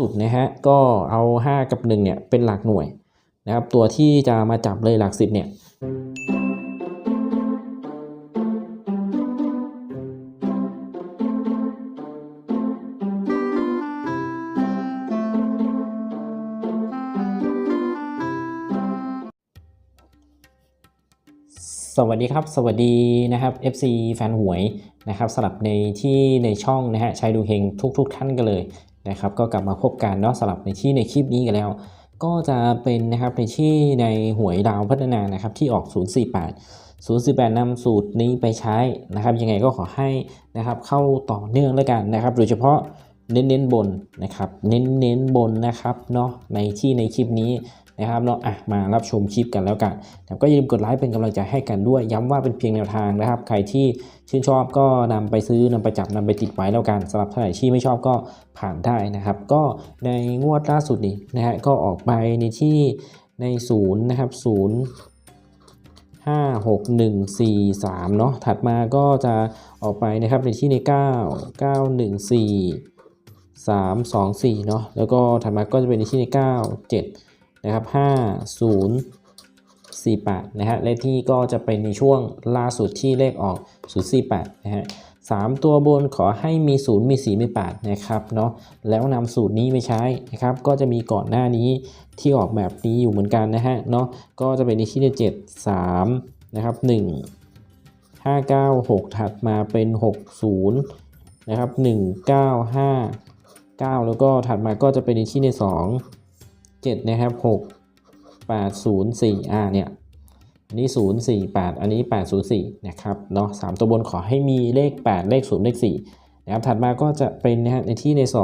สุดนะฮะก็เอา 5 กับ 1 เนี่ยเป็นหลักหน่วยนะครับ ตัวที่จะมาจับเลยหลักสิบเนี่ยสวัสดีครับ สวัสดีนะครับ FC แฟนหวยนะครับสำหรับในที่ในช่องนะฮะชัยดูเฮงทุกๆท่านกันเลย นะครับก็กลับมาพบกันเนาะสลับในที่ในคลิปนี้กันแล้ว ก็จะเป็นนะครับในที่ในหวยดาวพัฒนานะครับที่ออก 048 048นำสูตรนี้ไปใช้นะครับ ยังไงก็ขอให้นะครับเข้าต่อเนื่องแล้วกันนะครับ โดยเฉพาะเน้นเน้นๆบนนะครับเน้นเน้นๆบนนะครับเนาะในที่ในคลิปนี้ นะครับเนาะอะมารับชมคลิปกันแล้วกันแต่ก็อย่าลืมกดไลค์เป็นกำลังใจให้กันด้วย ย้ำว่าเป็นเพียงแนวทางนะครับ ใครที่ชื่นชอบก็นำไปซื้อนำไปจับนำไปติดไว้แล้วกันสำหรับท่านไหนที่ไม่ชอบก็ผ่านได้นะครับ ก็ในงวดล่าสุดนี้นะฮะก็ออกไปในที่ในศูนย์นะครับศูนย์ห้าหกหนึ่งสี่สามเนาะถัดมาก็จะออกไปนะครับในที่ในเก้าเก้าหนึ่งสี่สามสองสี่เนาะแล้วก็ถัดมาก็จะเป็นในที่ในเก้าเจ็ด นะครับห้าศูนย์สี่แปดนะฮะเลขที่ก็จะเป็นในช่วงล่าสุดที่เลขออกศูนย์สี่แปดนะฮะสามตัวบนขอให้มีศูนย์มีสี่มีแปดนะครับเนาะแล้วนำสูตรนี้ไปใช้นะครับ ก็จะมีก่อนหน้านี้ที่ออกแบบนี้อยู่เหมือนกันนะฮะเนาะก็จะเป็นในที่ในเจ็ดสามนะครับ1 5 9 6ถัดมาเป็น60นะครับ1 9 5 9แล้วก็ถัดมาก็จะเป็นในที่ใน2 7 นะครับ 6 8 0 4อ่าเนี่ยอันนี้ 0 4 8 อันนี้ 8 0 4 นะครับเนาะสามตัวบนขอให้มีเลข 8 เลข 0 เลข4นะครับถัดมาก็จะเป็นนะฮะในที่ใน 2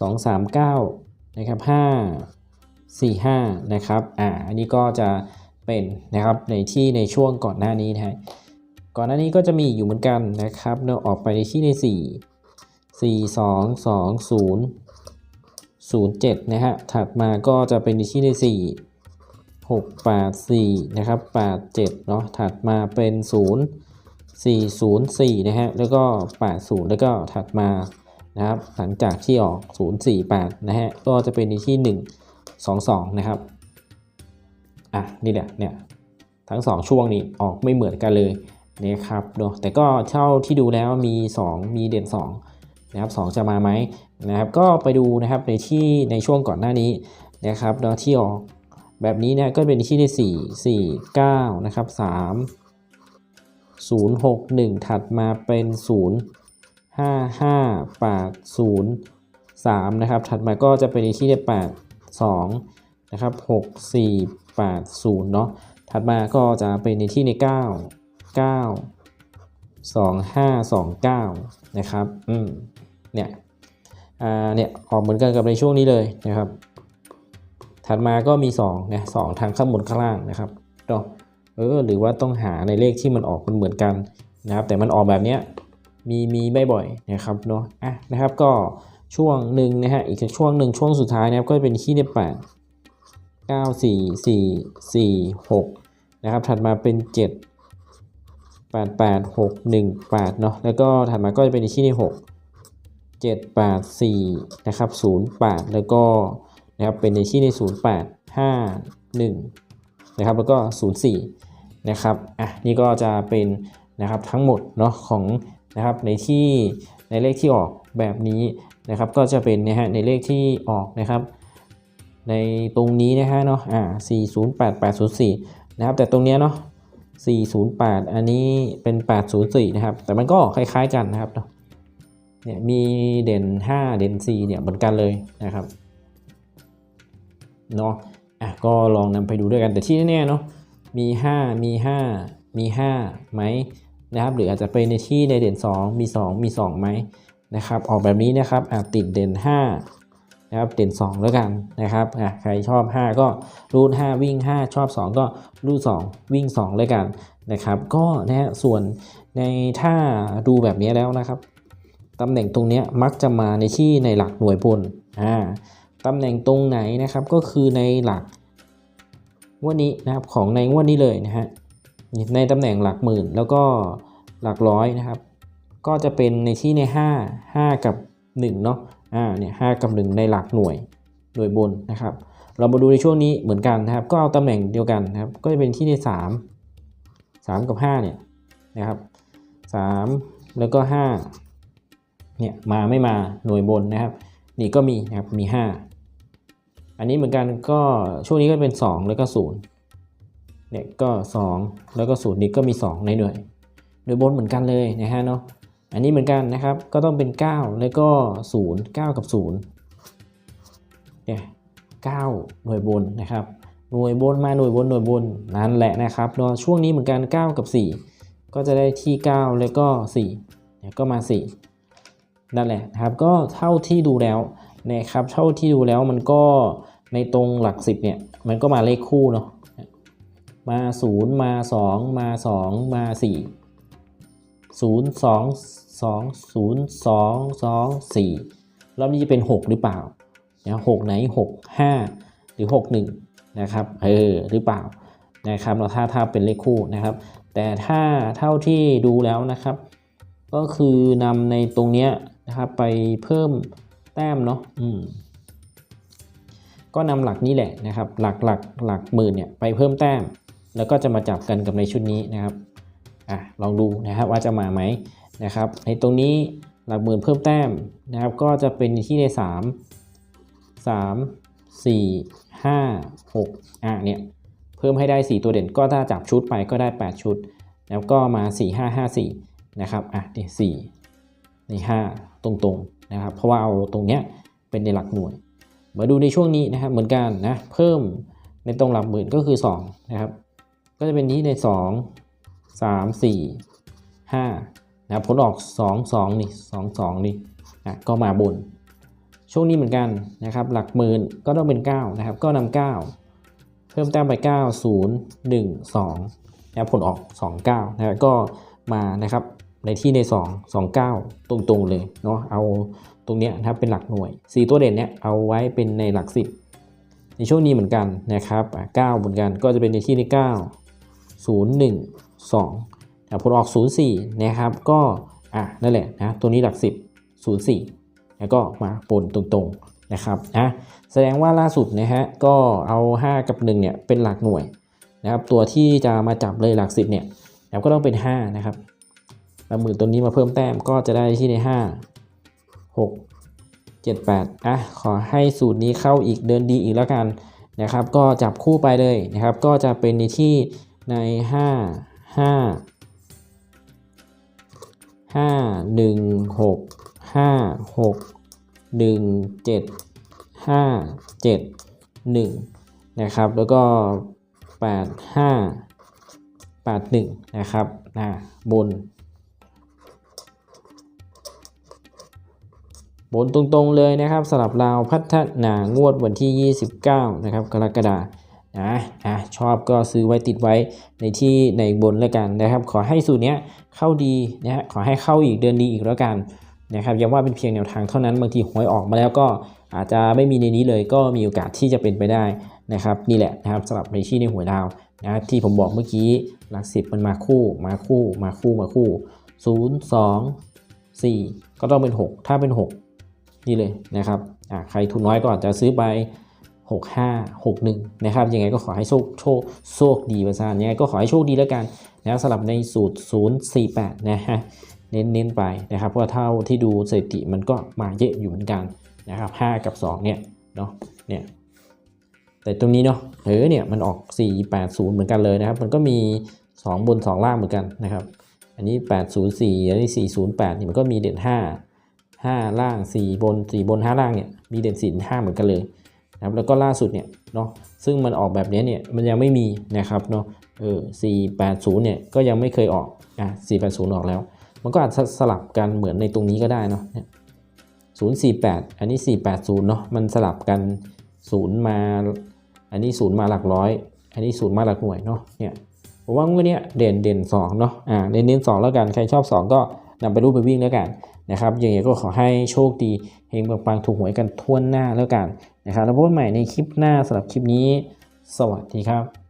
2 3 9นะครับ5 4 5นะครับอ่าอันนี้ก็จะเป็นนะครับในที่ในช่วงก่อนหน้านี้นะฮะก่อนหน้านี้ก็จะมีอยู่เหมือนกันนะครับเราออกไปในที่ใน 4 4 2 2 0 0 7 นะฮะ ถัดมาก็จะเป็นในที่ใน 4 6 8 4 นะครับ 8 7 เนาะ ถัดมาเป็น 0 4 0 4 นะฮะ แล้วก็ 8 0 แล้วก็ถัดมานะครับ หลังจากที่ออก 0 4 8 นะฮะ ก็จะเป็นในที่ 1 2 2 นะครับ อะ นี่แหละ เนี่ย ทั้ง 2 ช่วงนี้ออกไม่เหมือนกันเลยนะครับเนาะแต่ก็เท่าที่ดูแล้วมี 2 มีเด่น 2 นะครับ 2 จะมาไหม นะครับก็ไปดูนะครับในที่ในช่วงก่อนหน้านี้นะครับเนาที่ออกแบบนี้เนี่ยก็เป็นที่ได้4 4 9 นะครับ 3 0 6 1 ถัดมาเป็น 0 5 5 8 0 3 นะครับ ถัดมาก็จะเป็นที่ได้8 2 นะครับ 6 4 8 0 เนาะถัดมาก็จะเป็นในที่ใน 9 9 2 5 2 9 นะครับ อืมเนี่ย เนี่ยออกเหมือนกันกับในช่วงนี้เลยนะครับ ถัดมาก็มี2นะสองทางข้างบนข้างล่างนะครับเนาะเออหรือว่าต้องหาในเลขที่มันออกมันเหมือนกันนะครับ แต่มันออกแบบเนี้ยมีมีไม่บ่อยนะครับเนาะอะนะครับก็ช่วงหนึ่งนะฮะอีกช่วงหนึ่งช่วงสุดท้ายนะครับก็เป็นที่ในแปด9 4 4 4 6นะครับถัดมาเป็น7 8 8 6 1 8เนาะแล้วก็ถัดมาก็จะเป็นที่นี่6 7 8 4นะครับ0 8 แล้วก็นะครับเป็นในที่ใน 0 8 5 1นะครับแล้วก็ 0 4นะครับอะนี่ก็จะเป็นนะครับทั้งหมดเนาะของนะครับในที่ในเลขที่ออกแบบนี้นะครับก็จะเป็นนะฮะในเลขที่ออกนะครับ ในตรงนี้นะฮะเนาะอ่า408804นะครับแต่ตรงเนี้ยเนาะ408 อันนี้เป็น 804 นะครับ แต่มันก็คล้ายๆกันนะครับเนาะ เนี่ยมีเด่น 5 เด่น 4 เนี่ยเหมือนกันเลยนะครับเนาะอะก็ลองนำไปดูด้วยกันแต่ที่แน่ๆเนาะมี 5 มี 5 มี5ไหมนะครับหรืออาจจะไปในที่ในเด่น 2 มี 2 มี2ไหมนะครับออกแบบนี้นะครับอะติดเด่น 5 นะครับเด่น 2 แล้วกันนะครับอะใครชอบ 5 ก็รูด5วิ่ง 5 ชอบ 2 ก็รูด2 วิ่ง 2 แล้วกันนะครับ ก็นะส่วนในถ้าดูแบบนี้แล้วนะครับ ตำแหน่งตรงนี้มักจะมาในที่ในหลักหน่วยบนอ่าตำแหน่งตรงไหนนะครับก็คือในหลักงวดนี้นะครับของในงวดนี้เลยนะฮะในตำแหน่งหลักหมื่นแล้วก็หลักร้อยนะครับ ก็จะเป็นในที่ใน 5 5 กับ1เนาะอ่าเนี่ยห้ากับหนึ่งในหลักหน่วยหน่วยบนนะครับ เรามาดูในช่วงนี้เหมือนกันนะครับ ก็เอาตำแหน่งเดียวกันนะครับ ก็จะเป็นที่ในสามสามกับห้าเนี่ยนะครับสามแล้วก็ห้า เนี่ยมาไม่มาหน่วยบนนะครับ นี่ก็มีนะครับมีห้าอันนี้เหมือนกันก็ช่วงนี้ก็เป็นสองแล้วก็ศูนย์เนี่ยก็สองแล้วก็ศูนย์นี่ก็มีสองในหน่วยหน่วยบนเหมือนกันเลยนะฮะเนาะอันนี้เหมือนกันนะครับก็ต้องเป็น 9 แล้วก็0 9 กับ 0เนี่ย9หน่วยบนนะครับหน่วยบนมาหน่วยบนหน่วยบนนั่นแหละนะครับเนาะช่วงนี้เหมือนกัน 9 กับ 4 ก็จะได้ที่ 9 แล้วก็4เนี่ยก็มา 4 นั่นแหละนะครับก็เท่าที่ดูแล้วนะครับเท่าที่ดูแล้วมันก็ในตรงหลัก 10เนี่ยมันก็มาเลขคู่เนาะมา 0 มา 2 มา 2 มา 4 0 2 2 0 2 2 4รอบนี้จะเป็น 6 หรือเปล่านะ6ไหน 6 5 หรือ 6 1 นะครับเออหรือเปล่านะครับเราถ้าถ้าเป็นเลขคู่นะครับ แต่ถ้าเท่าที่ดูแล้วนะครับ ก็คือนำในตรงเนี้ยนะครับไปเพิ่มแต้มเนาะอืมก็นำหลักนี้แหละนะครับ หลักหลักหลักหมื่นเนี่ยไปเพิ่มแต้ม แล้วก็จะมาจับกันกับในชุดนี้นะครับอะลองดูนะครับว่าจะมาไหมนะครับ ในตรงนี้หลักหมื่นเพิ่มแต้มนะครับ ก็จะเป็นที่ใน 3 3 4 5 6อะเนี่ยเพิ่มให้ได้ 4 ตัวเด่นก็ถ้าจับชุดไปก็ได้ 8 ชุด แล้วก็มา 4 5 5 4 นะครับอะนี่4นี่5ตรงๆนะครับเพราะว่าเอาตรงเนี้ยเป็นในหลักหน่วย มาดูในช่วงนี้นะครับเหมือนกันนะเพิ่มในตรงหลักหมื่นก็คือ2นะครับก็จะเป็นที่ใน 2 3 4 5นะครับผลออก 2 2นี่2 2นี่นะก็มาบน ช่วงนี้เหมือนกันนะครับหลักหมื่นก็ต้องเป็น 9 นะครับ ก็นำ9 เพิ่มแต้มไป 9 0 1 2นะครับผลออก 29นะครับก็มานะครับ ในที่ใน 2 29 ตรงๆเลยเนาะเอาตรงเนี้ยนะครับเป็นหลักหน่วย 4 ตัวเด่นเนี้ยเอาไว้เป็นในหลัก 10 ในช่วงนี้เหมือนกันนะครับ9เหมือนกันก็จะเป็นในที่ใน 9 0 1 2แต่ผลออก 0 4 นะครับ ก็อะนั่นแหละนะตัวนี้หลัก 10 0 4 แล้วก็มาปนตรงๆนะครับนะแสดงว่าล่าสุดนะฮะก็เอา 5 กับ 1 เนี่ยเป็นหลักหน่วยนะครับตัวที่จะมาจับเลยหลัก 10 เนี่ยแล้วก็ต้องเป็น 5 นะครับ หลักหมื่นตัวนี้มาเพิ่มแต้มก็จะได้ที่ใน 5 6 7 8อะขอให้สูตรนี้เข้าอีกเดินดีอีกแล้วกันนะครับ ก็จับคู่ไปเลยนะครับ ก็จะเป็นในที่ใน 5 5 5 1 6 5 6 1 7 5 7 1 นะครับ แล้วก็ 8 5 8 1 นะครับนะบน บนตรงๆเลยนะครับสำหรับเราวพัฒนางวดวันที่ 29 นะครับกรกฎานะนะชอบก็ซื้อไว้ติดไว้ในที่ในบนแล้วกันนะครับ ขอให้สูตรเนี้ยเข้าดีนะฮะขอให้เข้าอีกเดือนดีอีกแล้วกันนะครับย้ำว่าเป็นเพียงแนวทางเท่านั้นบางทีหวยออกมาแล้วก็อาจจะไม่มีในนี้เลยก็มีโอกาสที่จะเป็นไปได้นะครับนี่แหละนะครับสำหรับในที่ในหวยดาวนะที่ผมบอกเมื่อกี้หลักสิบมันมาคู่มาคู่มาคู่มาคู่ 0 2 4 ก็ต้องเป็น 6 ถ้าเป็น 6 นี่เลยนะครับใครทุนน้อยก็อาจจะซื้อไป 6 5 6 1นะครับยังไงก็ขอให้โชคโชคโชคดีประสานยังไงก็ขอให้โชคดีแล้วกันนะสำหรับในสูตร 048 นะฮะเน้นๆไปนะครับ เพราะว่าเท่าที่ดูสถิติมันก็มาเยอะอยู่เหมือนกันนะครับ5กับ 2 เนี่ยเนาะเนี่ยแต่ตรงนี้เนาะเออเนี่ยมันออก 480 เหมือนกันเลยนะครับ มันก็มี 2 บน 2 ล่างเหมือนกันนะครับ อันนี้ 804 อันนี้ 408 นี่มันก็มีเด่น5 5 ล่าง 4 บน 4 บน 5 ล่างเนี่ยมีเด่น4 5เหมือนกันเลยนะครับแล้วก็ล่าสุดเนี่ยเนาะซึ่งมันออกแบบนี้เนี่ยมันยังไม่มีนะครับเนาะเออ480เนี่ยก็ยังไม่เคยออกอะ480 ออกแล้ว มันก็อาจจะสลับกันเหมือนในตรงนี้ก็ได้เนาะเนี่ย048 อันนี้ 480เนาะมันสลับกัน0มา อันนี้0มาหลักร้อย อันนี้0มาหลักหน่วยเนาะเนี่ยผมว่างวดเนี้ยเด่นเด่น2เนาะอ่าเน้นเน้น2แล้วกันใครชอบ 2 ก็ นำไปรูปไปวิ่งแล้วกันนะครับอย่างไรก็ขอให้โชคดีเฮงปังๆถูกหวยกันทั่วหน้าแล้วกันนะครับแล้วพบกันใหม่ในคลิปหน้าสำหรับคลิปนี้ สวัสดีครับ